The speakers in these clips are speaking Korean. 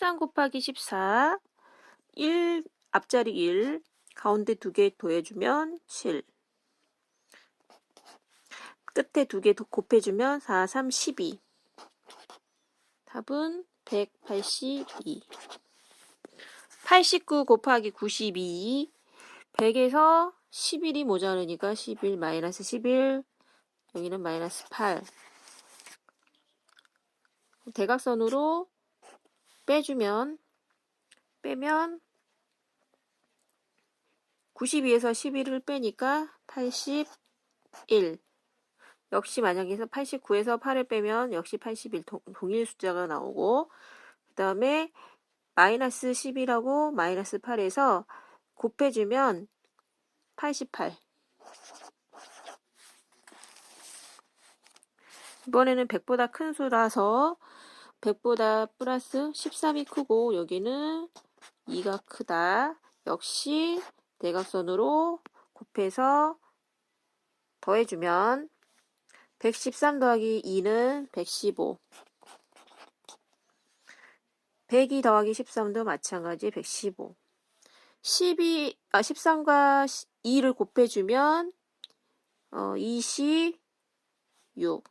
13 곱하기 14 1 앞자리 1 가운데 두 개 더해주면 7 끝에 두 개 곱해주면 4, 3, 12 답은 182 89 곱하기 92 100에서 11이 모자르니까 11 마이너스 11 여기는 마이너스 8 대각선으로 빼주면 빼면 92에서 11을 빼니까 81 역시 만약에서 89에서 8을 빼면 역시 81 동, 동일 숫자가 나오고 그 다음에 마이너스 10이라고 마이너스 8에서 곱해주면 88 이번에는 100보다 큰 수라서 100보다 플러스 13이 크고 여기는 2가 크다. 역시 대각선으로 곱해서 더해주면 113 더하기 2는 115 102 더하기 13도 마찬가지 115 12, 아, 13과 2를 곱해주면 어, 26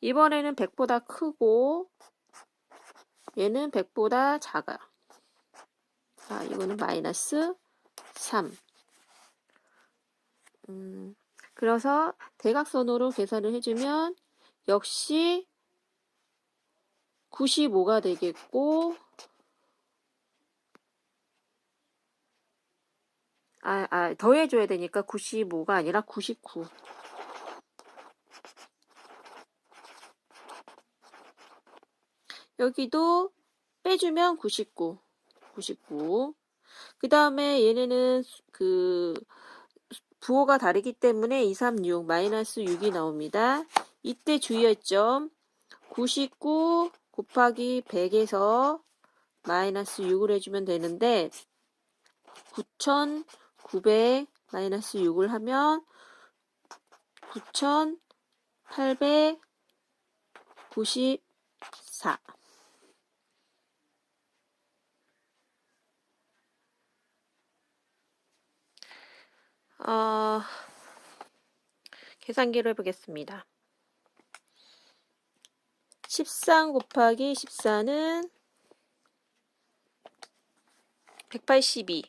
이번에는 100보다 크고 얘는 100보다 작아. 자, 이거는 마이너스 3. 음, 그래서 대각선으로 계산을 해주면 역시 95가 되겠고 아, 아, 더해줘야 되니까 95가 아니라 99. 여기도 빼주면 99. 99. 그 다음에 얘네는 그 부호가 다르기 때문에 2, 3, 6, 마이너스 6이 나옵니다. 이때 주의할 점 99 곱하기 100에서 마이너스 6을 해주면 되는데 9,900 마이너스 6을 하면 9,894 어, 계산기를 해보겠습니다. 13 곱하기 14는 182.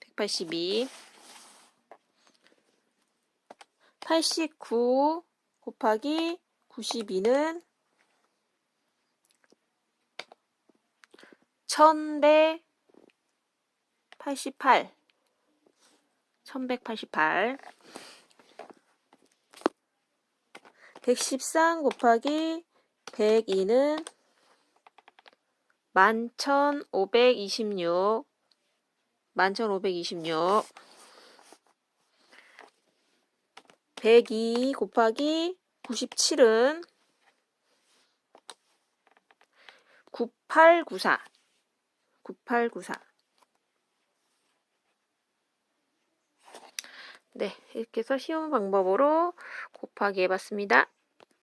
182. 89 곱하기 92는 1188. 1188. 113 곱하기 102는 11,526. 11,526. 102 곱하기 97은 9894. 9894. 네, 이렇게 해서 쉬운 방법으로 곱하기 해봤습니다.